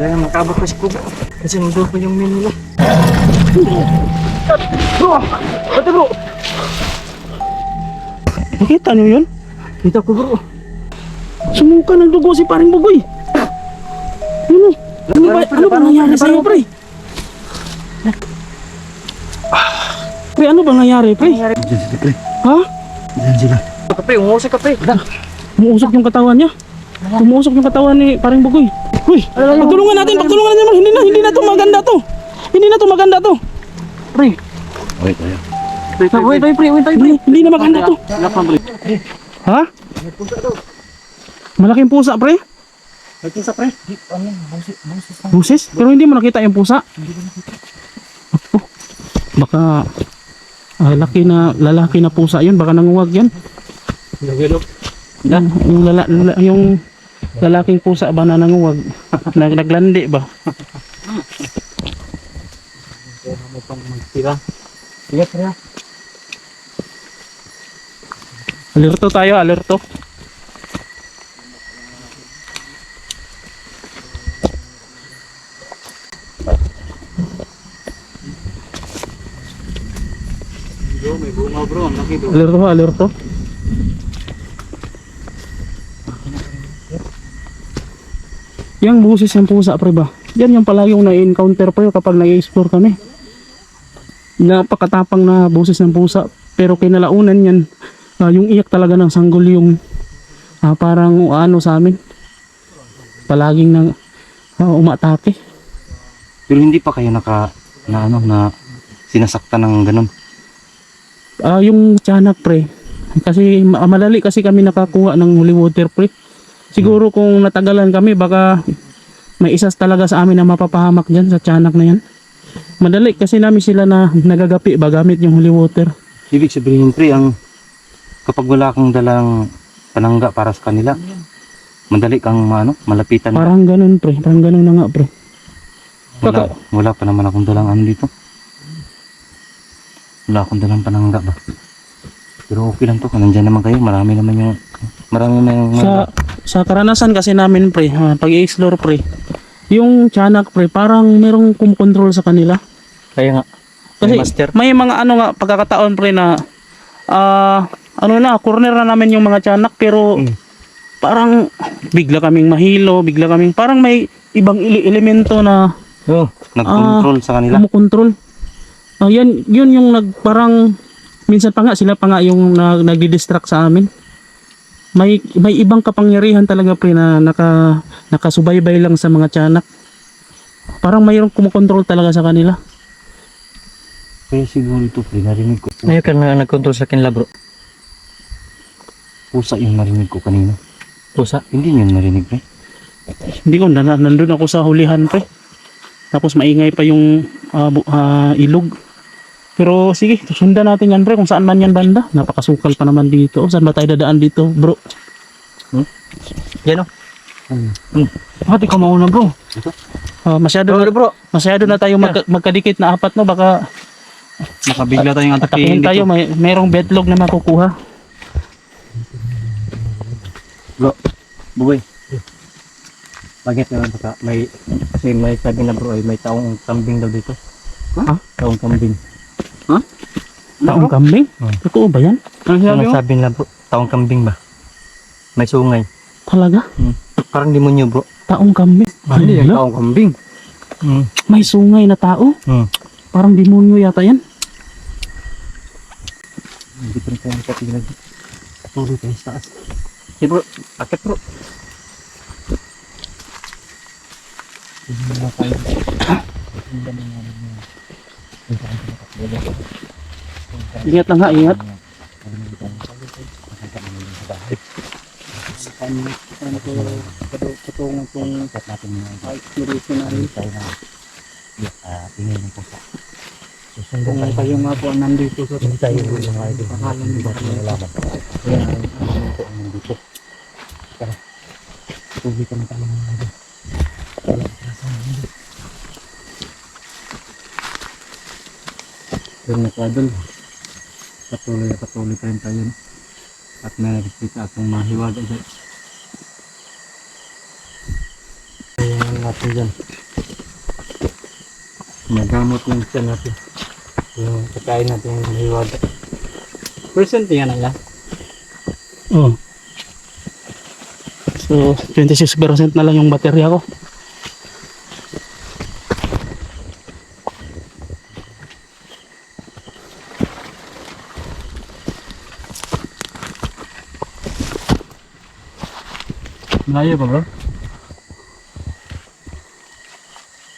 Kailangan makabot pa si Kubo. Kasi nandun pa yung main nila. Bro! Ate bro! Nakita niyo yun? Kita ko bro. Sumuka ng dugo si paring bugoy. Ano? Ano ba, ano ba nangyari sa'yo, pre? Pre, ano ba nangyari, pre? Diyan sila pre. Ha? Diyan sila. Kape, umusik kape. Umuusok yung katawan niya. Umuusok yung katawan ni paring bugoy. Uy, pagtulungan natin, pagtulungan natin. Hindi na, hindi na to maganda to. Hindi na to maganda to. Pre, Wait, tayo. wait, wait, pre, wait, Hindi, hindi na maganda to. Ha? Malaking pusa, pre? May kinsa pre. Ano, busis, busis lang. Busis? Pero hindi mo nakita yung pusa? Oh, baka ah, laki na lalaki na pusa yun, baka nanguwag yan. Yung, yung, lala, lala- yung lalaking pusa ba na nanguwag? Nag, naglandi ba? Kaya mo pang magtira. Iya pre. Alerto tayo, alerto. Bro, may bunga bro. Bro. Alerto, alerto. Yung busis ng pusa, pre ba? Yan yung palagi yung na-encounter pre kapag nag-explore kami. Napakatapang na busis ng pusa. Pero kinalaunan yan, ah, yung iyak talaga ng sanggol yung ah, parang ano sa amin. Palaging nang ah, umatake. Pero hindi pa kayo naka na ano na sinasaktan ng ganun. Ah, yung tiyanak pre. Kasi ma- malali kasi kami nakakuha ng holy water pre. Siguro kung natagalan kami baka may isas talaga sa amin na mapapahamak diyan sa tiyanak na yan. Madali kasi namin sila na nagagapi ba gamit yung holy water. Ibig sabihin pre ang kapag wala kang dalang panangga para sa kanila, madali kang ano, malapitan. Parang ganun pre, parang ganun na nga pre. wala, wala pa naman akong dalang ano dito. Wala akong dalang panangga ba. Pero okay lang to, kung nandyan naman kayo, marami naman yung marami na yung Sa sa karanasan kasi namin pre, ah, pag-explore pre, yung tiyanak pre parang merong kumukontrol sa kanila. Kaya nga. Kasi May master. may mga ano nga pagkakataon pre na ah ano na corner na namin yung mga tiyanak pero Mm. parang bigla kaming mahilo, bigla kaming parang may ibang ele- elemento na Oh. nag-control sa kanila. kumukontrol. Ah, yan yun yung nag parang minsan pa nga sila pa nga yung nag, nagdi-distract sa amin. May may ibang kapangyarihan talaga pre na naka nakasubaybay lang sa mga tiyanak. Parang mayroong kumukontrol talaga sa kanila. Kaya siguro ito pre, narinig ko. Ngayon ka na nag-control sa akin la bro. Pusa yung narinig ko kanina. Pusa. Hindi niyo narinig pre. Hindi ko na, nandun ako sa hulihan pre. Tapos maingay pa yung bu- ah, ilog. Pero sige, sundan natin yan pre kung saan man yan banda. Napakasukal pa naman dito. Saan ba tayo dadaan dito bro? Yan o. Bakit ikaw mauna bro? Ah, masyado, Bro, bro. masyado na tayo magka- magkadikit na apat no. Baka Makabigla tayong atakihin tayo. May, merong betlog na makukuha. Bugoy. Bakit naman baka may kasi may sabi na bro ay may taong kambing daw dito. Ha? Taong kambing. Taong kambing? Hmm. Totoo ba yan? Ano sabi na bro? Taong kambing ba? May sungay. Talaga? Parang demonyo bro. Taong kambing? Hala, taong kambing. Hmm. may sungay na tao? Hmm. Parang demonyo yata yan. Hindi pa rin tayo nakatingin. Patuloy tayo sa taas. Sige bro, akit bro. Hindi na tayo. Ingat lang ha, ingat. Patungo itong exploration namin. tingin ng pusa. Kung kayo nga po nandito sa Hindi tayo yung mga ito. Pangalan ba tayo nalaman? Kaya ang nandito. Tara. Tuloy kami tayo ng mga ito. Pero nakadol. Patuloy at patuloy pa rin tayo. At nakikita akong mahiwaga sa natin dyan. Magamot yung siya natin. Yung pagkain natin yung hiwaga. Percent yan nila. Oh. So, 26% na lang yung baterya ko. Malayo pa bro?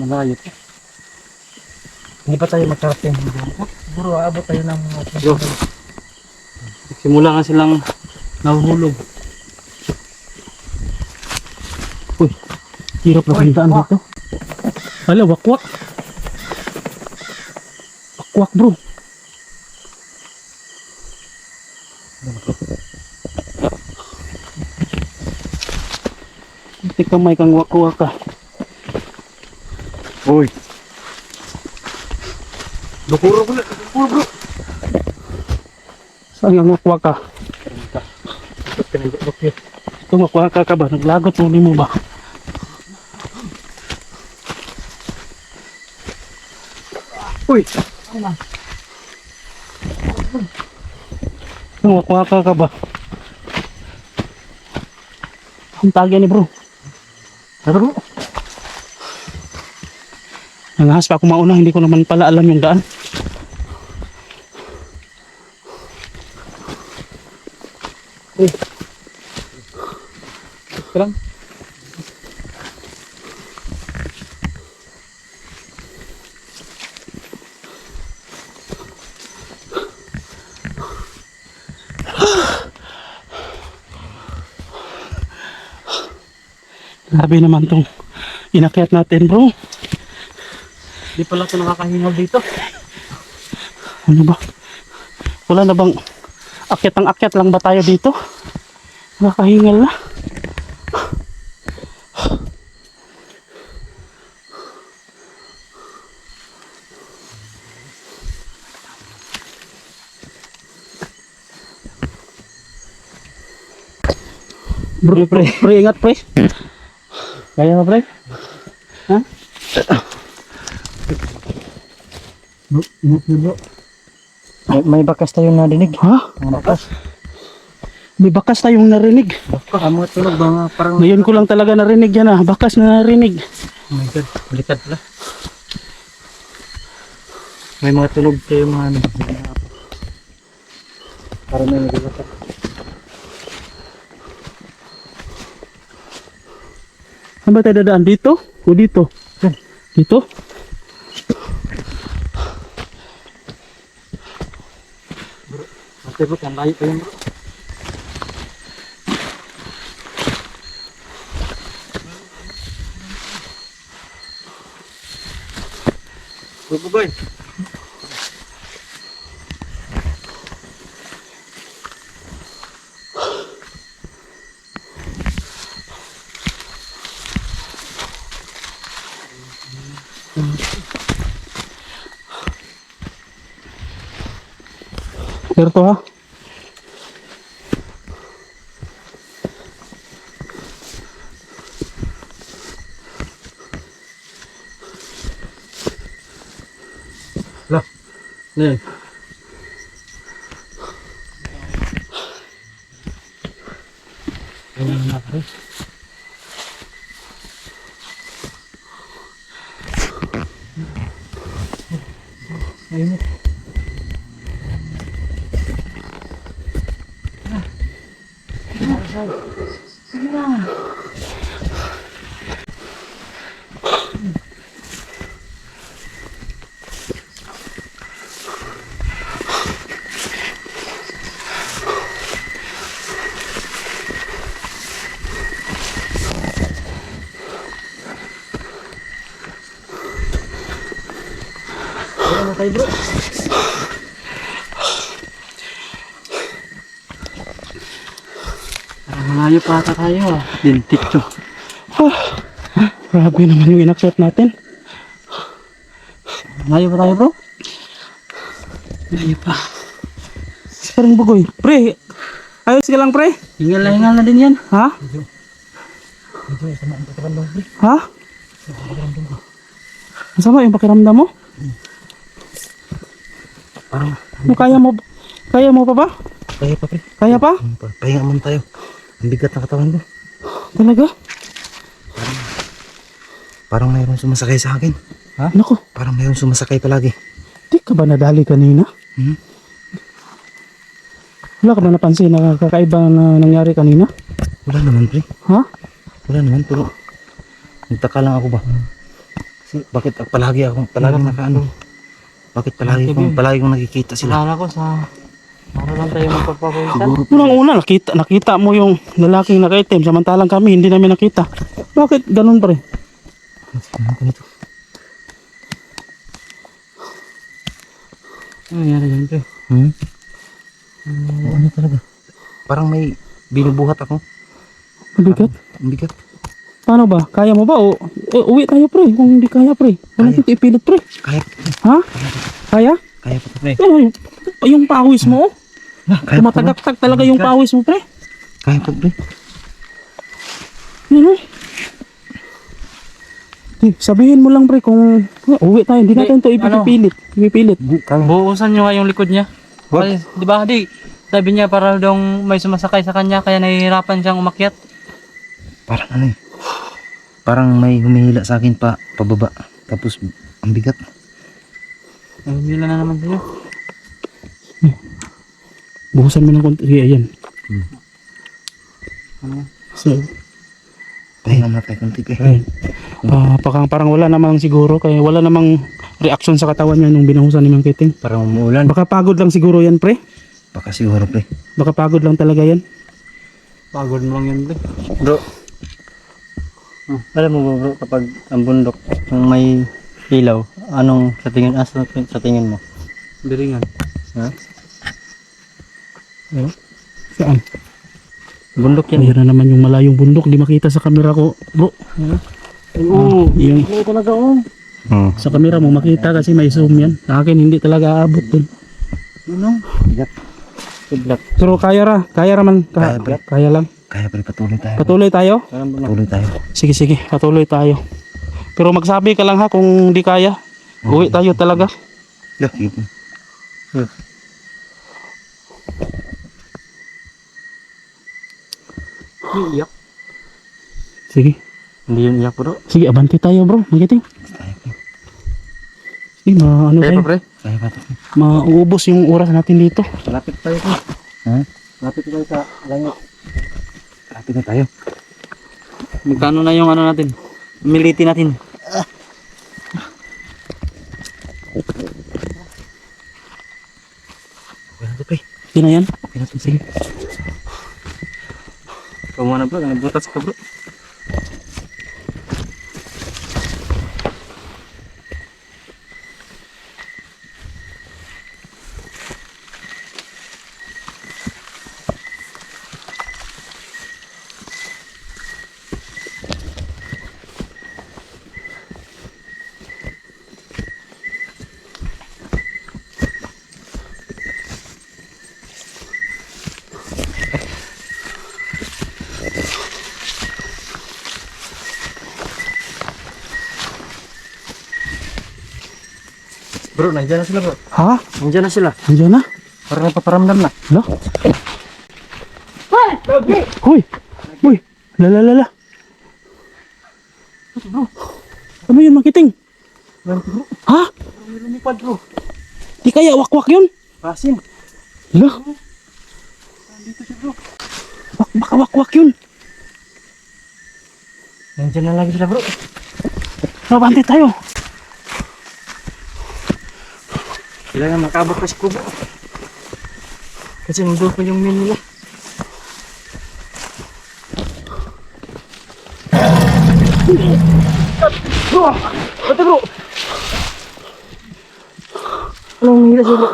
Malayo pa. Hindi pa tayo magkarating. Siguro aabot tayo ng Yo. Simula nga silang nahuhulog. Hirap na puntaan dito. Hala, wakwak. Wakwak bro. Tika may kang wakwak ka. Uy. Bukuro bro. Bukuro bro. Saan yung wakwak ka? Itong wakwak ka ka ba? Naglagot mo mo ba? Uy. Itong wakwak ka ka ba? Ang tagya ni bro. Bro? Nangahas pa ako mauna, hindi ko naman pala alam yung daan. Lang. Grabe naman tong inakyat natin bro. Di pala ito nakakahingal dito. Ano ba? Wala na bang akyat ang akyat lang ba tayo dito? Nakakahingal na. Bro, pre, pre, ingat pre. Kaya mo pre? Ha? Bro, ingat niyo bro. May, may bakas tayong nadinig. Ha? Ang bakas. May bakas tayong narinig. Bakas. Ang mga tunog mga parang... Ngayon ko lang talaga narinig yan ah. Bakas na narinig. Oh my god, baliktad pala. May mga tunog kayo mga ano. Parang may nagagawa. Saan ba tayo dadaan? Dito? O dito? Dito? Ate bro, ang layo pa yun bro. Bro, boy. Pero to ha? Ano yun? Ayun na tayo bro. Parang malayo pa ata tayo ah. Dintik to. Grabe naman yung inakyat natin. Malayo pa tayo bro? Malayo pa. Parang bugoy. Pre, ayos ka lang pre? Hingal na hingal na din yan. Ha? Ha? Masama yung pakiramdam mo? Parang, Ano, kaya mo, kaya mo pa ba? kaya pa pre. Kaya pa? Pahinga muna tayo. Ang bigat ng katawan ko. Talaga? Parang mayroong sumasakay sa akin. Nako, Parang mayroong sumasakay palagi. di ka ba nadali kanina? Hmm? Wala ka ba napansin na kakaiba na nangyari kanina? Wala naman pre. Ha? Wala naman pero nagtaka lang ako ba? Kasi bakit ak- palagi ako palagi nakaano? Bakit palagi kong palagi kong nakikita sila? Akala ko sa... Para lang tayo magpapawisan. Siguro Unang una, nakita, nakita mo yung lalaking nakaitim samantalang kami hindi namin nakita. Bakit ganun pre? ano ko nito? Ano nangyari pre? Hmm? Oo, ano talaga? Parang may binubuhat ako. Mabigat? Ang bigat. Paano ba? Kaya mo ba? O, eh, uwi tayo pre. Kung hindi kaya pre. Wala Kaya. dito ipilit pre. Kaya, Ha? Kaya? kaya pa to, pre. Eh, yung, yung pawis mo. oh. Kaya Tumatagaktak talaga yung pawis mo pre. Kaya pa, pre. Ano? Eh, sabihin mo lang pre kung ah, uwi tayo. Hindi natin to ano? ipipilit. Ipipilit. Kaya. Buusan nyo nga yung likod niya. Wag. Kasi, di ba, di, sabi niya para daw may sumasakay sa kanya kaya nahihirapan siyang umakyat. Parang ano eh. Parang may humihila sa akin pa, pababa. Tapos, ang bigat. Ay, Humila na naman sa'yo. Buhusan mo ng konti. Sige, ayan. Ano? So, Pahinga muna tayo konti. Ayun. Ah, parang, parang wala namang siguro kaya wala namang reaction sa katawan niya nung binuhusan ni Mang Kiting. Parang umuulan. Baka pagod lang siguro yan, pre. Baka siguro, pre. Baka pagod lang talaga yan. Pagod mo lang yun, pre. Bro. Hmm. Alam mo ba, bro, kapag ang bundok, kung may ilaw, anong sa tingin, ah, sa, tingin mo? Biringan. Ha? Saan? Bundok yan. Mayroon na naman yung malayong bundok. Di makita sa kamera ko, bro. Oo. yung, Oo, talaga, oh. Hmm. sa kamera mo makita kasi may zoom yan. Sa akin hindi talaga aabot dun. Ano? Bigat. Kidlat. Pero kaya ra. Kaya raman. Ka, Kaya, pre. kaya lang. Kaya, pre, patuloy tayo. Patuloy tayo. Patuloy tayo. Sige, sige. Patuloy tayo. Pero magsabi ka lang ha kung di kaya. Uwi tayo talaga. Yeah, sige, pre. Iyak. Sige. Hindi yun iyak, bro. Sige, abanti tayo bro. Magiting. Sige, ma, ano tayo. pre? Mauubos yung oras natin dito. Lapit tayo, pre. Ha? Lapit tayo sa langit. Kapit na tayo. Magkano na yung ano natin? Militi natin. Okay na to, pre. Sige na yan. Okay na to, sige. Ikaw muna, bro. Butas ka, bro. Bro, nandiyan na sila, bro. Ha? Nandiyan na sila. Andiyan na? Parang napaparamdam na. Hala? Hoy! Hoy! Lalalala. Ano yun, makiting? Bro, Ha? may lumipad, bro. Di kaya wakwak yun? Pasin. Hala? Dito siya, bro. Wak, baka wakwak yun. Nandiyan na lagi sila, bro. Mabante tayo. Kailangan makabot pa si Kubo. Kasi nandun pa yung min nila. Bro! Bata bro! Anong hila siya bro?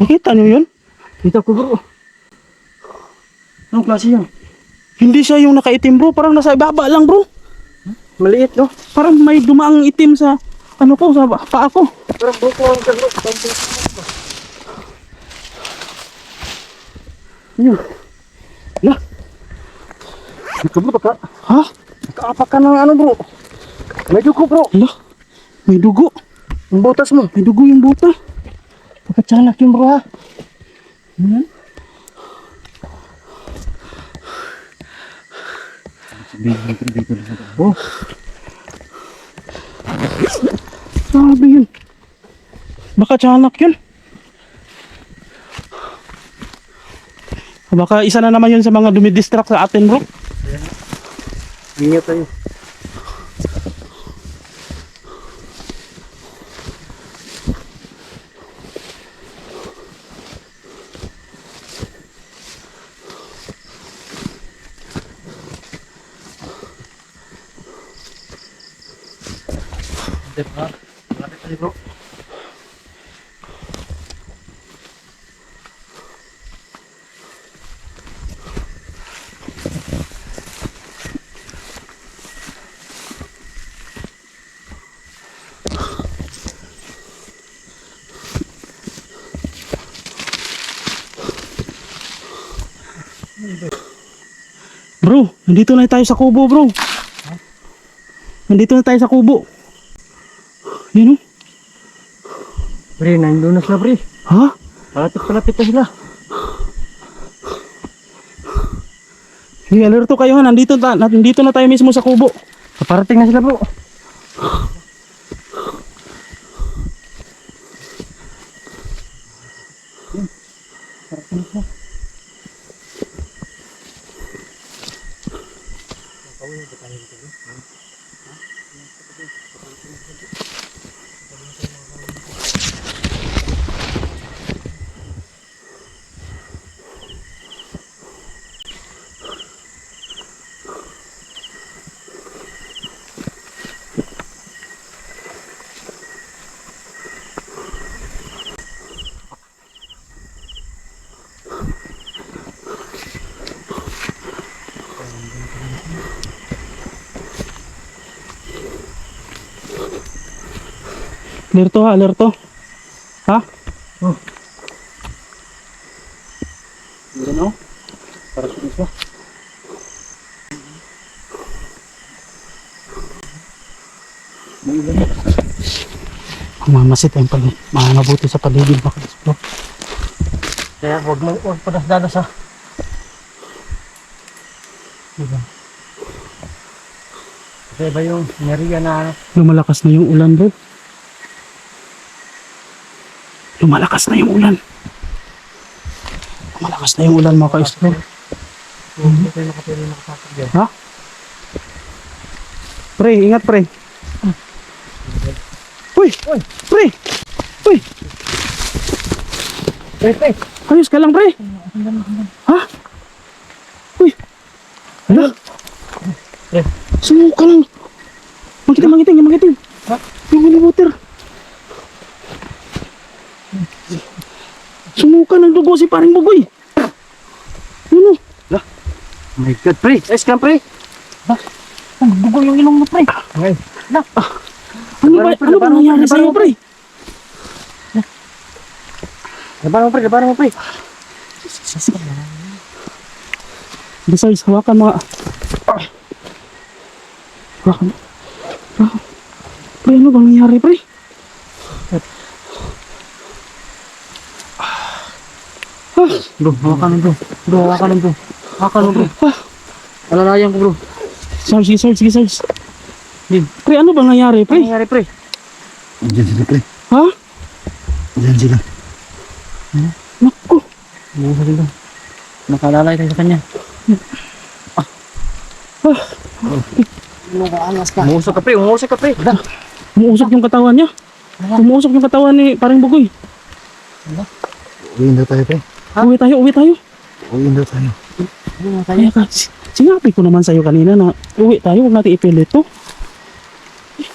Nakita niyo yun? Kita ko bro. Anong klase yun? Hindi siya yung nakaitim bro. Parang nasa ibaba lang bro. Maliit no? Parang may dumaang itim sa ano ko, sa pa- paa ko. Parang buko ang ka. Yun. Ha? nakaapak ka ng ano bro. May dugo bro. May dugo. Ang butas mo. May dugo yung buta. Pagkatsanak yun bro ha. Hmm? Sabi yun. Baka tiyanak yun. Baka isa na naman yun sa mga dumidistract sa atin bro. ingat tayo. Diba? Tayo bro. Bro, nandito na tayo sa kubo bro. Nandito na tayo sa kubo. Yan o. Pre, nandun na sila pre. Ha? Palapit-palapit na sila. Sige, alerto kayo ha. Nandito, ta, nandito na tayo mismo sa kubo. Paparating na sila bro. Alerto ha, alerto. Ha? Yan o. Sila. May ilan na. Mamasit tayong pag mabuti sa paligid baka bro. Kaya huwag mo huwag padasdada sa Diba? Kasi ba yung nariya na Lumalakas na yung ulan bro. Lumalakas na yung ulan. Lumalakas na yung ulan mga ka-explore. dyan. Ha? Pre, ingat pre. Uy! Uy! Pre! Uy! Pre, pre! Ayos ka lang pre! Ha? Uy! Hala! Pre. Sumuka lang. Magiting, magiting, magiting. Ha? Yung water. Dugo si paring bugoy. Ano? Oh my God, pre! Ayos ka, pre! Ha? Ang bugo yung ilong mo, pre! Okay. Na! Ano ba, ano ba nangyari sa'yo pre? Labanan mo, pre! Labanan mo, pre! Besides, hawakan mga... Hawakan. Ah. Pre, ano bang nangyari, pre? Bro, hawakan mo, bro. Bro, hawakan mo, bro. Hawakan mo, bro. Ah. Alalayan ko, bro. Sarge, sige, Sarge, sige, Sarge. Din. Pre, ano bang nangyari, Ano pre? nangyari, pre? Diyan sila pre. Ha? Diyan sila. Naku. Buho dito. Nakalalay tayo sa kanya. Ah. Umuusok ka. Umuusok ka, pre. Umuusok ka, pre. Umuusok yung katawan niya. Umuusok yung katawan ni paring bugoy. Uwiin daw tayo pre. Uwi tayo, uwi tayo. Uwiin daw tayo. Kaya ka, si- sinabi ko naman sa'yo kanina na uwi tayo, huwag natin ipilit to. Eh,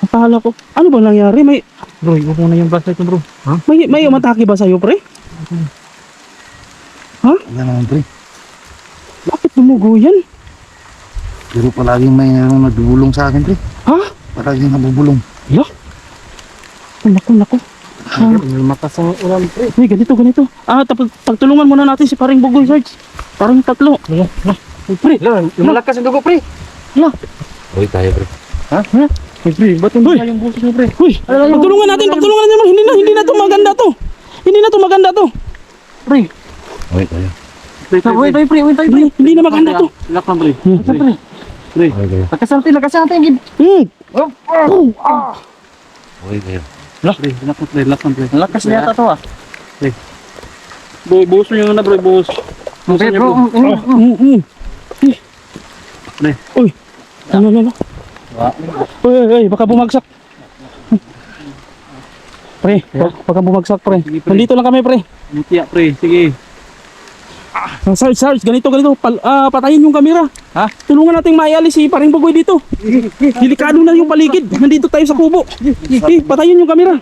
Akala ko, ano ba nangyari? May, Bro, ibo mo na yung flashlight mo, bro. may, may umatake ba sa'yo, pre? Wala naman pre. Bakit dumugo yan? Pero palaging may ano, nagbubulong sa akin pre. Ha? Palaging nabubulong. Hala? Naku, naku. Ah, Lumakas ang ulan, pre. Uy, ganito, ganito. Ah, tapag, pagtulungan muna natin si paring bugoy, Sarge. Parang tatlo. Sige, na. Pre, Lan, lumalakas ang dugo, pre. Uy, tayo pre. Hey, pre, ba't Uy. hindi yung busis mo, pre? Uy, pagtulungan natin, pagtulungan natin. Hindi na, hindi na to maganda to. Hindi na to maganda to. Pre, Uy, tayo. pre, pre, pre, pre, pre, Hindi, hindi na maganda to. Lak lang, pre. Hmm. Pre, pre. Uy, tayo. Lakasan natin, lakasan natin. Hmm. Uy, tayo. Pre, lak lang, pre, lak lang, pre. Lakas na yata to, ah. Pre. Bu buhos yung na, bro, buhos. Pre, bro. Hmm, hmm. Pre. Uy. Ano, ano, ano? Uy, uy, uy, baka bumagsak. Pre, bak- baka bumagsak, pre. Pre. Nandito lang kami, pre. Mutiya, pre. Sige. Ah, Sarge, Sarge, ganito, ganito. Pal, ah, patayin yung camera. Ha? Tulungan nating maialis si paring Bugoy dito. Delikado na yung paligid. Nandito tayo sa kubo. Eh, patayin yung camera.